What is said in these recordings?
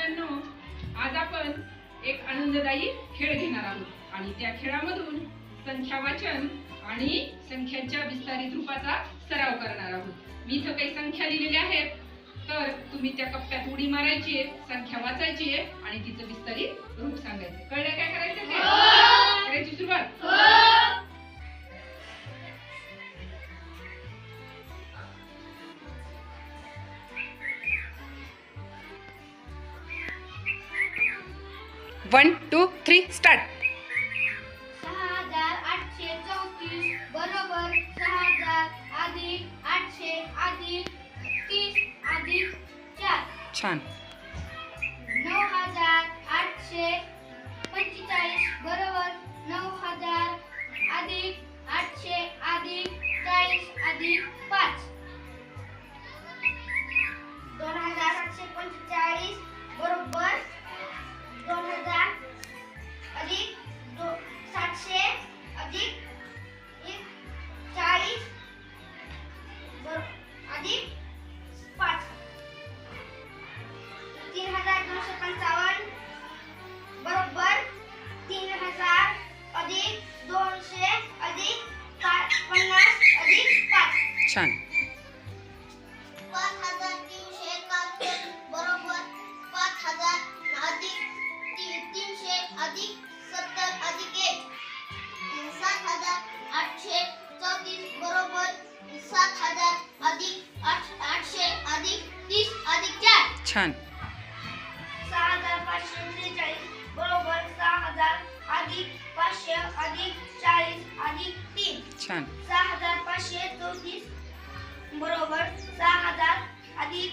मुलांनो आज आपण एक आनंददायी खेळ घेणार आहोत. आणि त्या खेळामधून संख्या वाचन आणि संख्यांच्या विस्तारित रूपाचा सराव करणार आहोत. मी इथं काही संख्या लिहिलेल्या आहेत तर तुम्ही त्या कप्प्यात उडी मारायची आहे संख्या वाचायची आहे आणि तिचं विस्तारित रूप सांगायचं कळलं काय करायचं वन टू थ्री स्टार्ट सहा हजार आठशे चौतीस बरोबर सहा हजार अधिक आठशे अधिक तीस अधिक चार छान. नऊ हजार आठशे चार छान. सहा हजार पाचशे त्रेचाळीस बरोबर सहा हजार अधिक पाचशे अधिक चाळीस अधिक तीन. छान. सहा बरोबर सहा हजार अधिक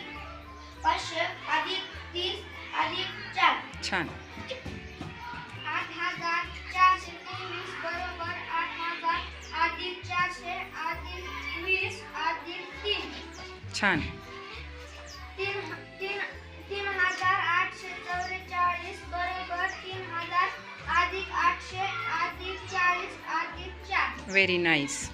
पाचशे अधिक तीस अधिक चार. छान. आठ हजार चारशे तेवीस बरोबर आठ हजार अधिक चारशे अधिक वीस अधिक तीन. छान. तीन तीन तीन हजार आठशे चौवेचाळीस बरोबर तीन हजार अधिक आठशे अधिक चाळीस अधिक चार. व्हेरी नाईस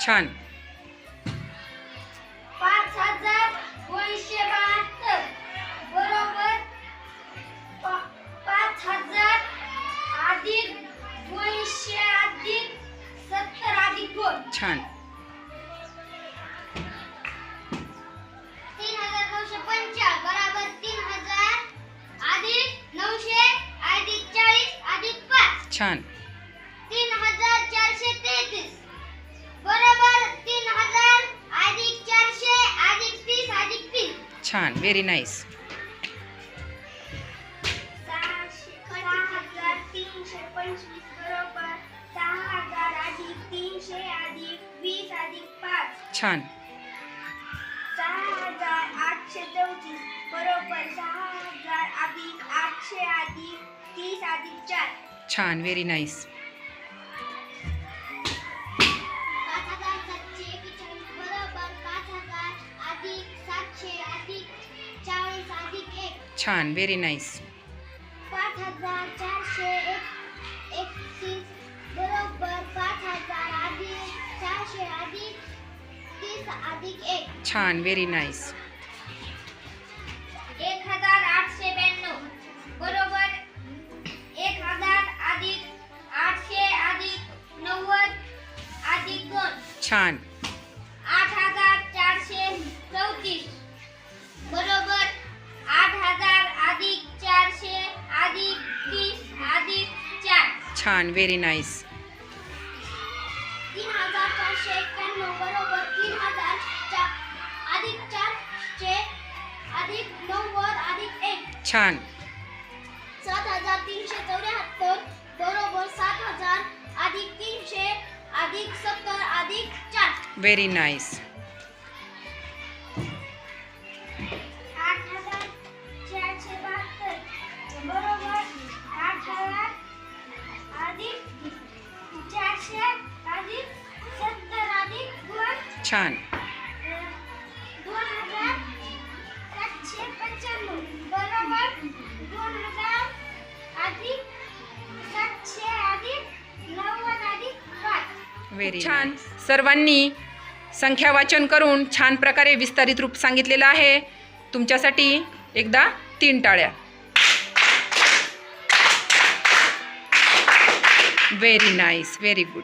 छान. पाच हजार दोनशे बहात्तर. बरोबर? पाच हजार अधिक दोनशे अधिक सत्तर अधिक दोन. छान. तीन हजार नऊशे पंचावन्न बरोबर? तीन हजार अधिक नऊशे अधिक चाळीस अधिक पाच. छान. छान व्हेरी पाच छान. आठशे चौतीस बरोबर सहा हजार अधिक आठशे अधिक तीस अधिक चार छान व्हेरी नाईस छान व्हेरी नाईस पाच हजार चारशे एक एकतीस बरोबर पाच हजार अधिक चारशे अधिक तीस अधिक एक. छान व्हेरी नाईस एक हजार आठशे ब्याण्णव बरोबर. एक हजार अधिक आठशे अधिक नव्वद अधिक दोन. छान. आठ हजार चारशे चौतीस. नव्वद अधिक एक. छान. सात हजार तीनशे चौऱ्याहत्तर बरोबर सात हजार अधिक तीनशे अधिक सत्तर अधिक चार. व्हेरी नाईस छान. व्हेरी छान. सर्वांनी संख्या वाचन करून छान प्रकारे विस्तारित रूप सांगितलेलं आहे. तुमच्यासाठी एकदा तीन टाळ्या. Very nice very good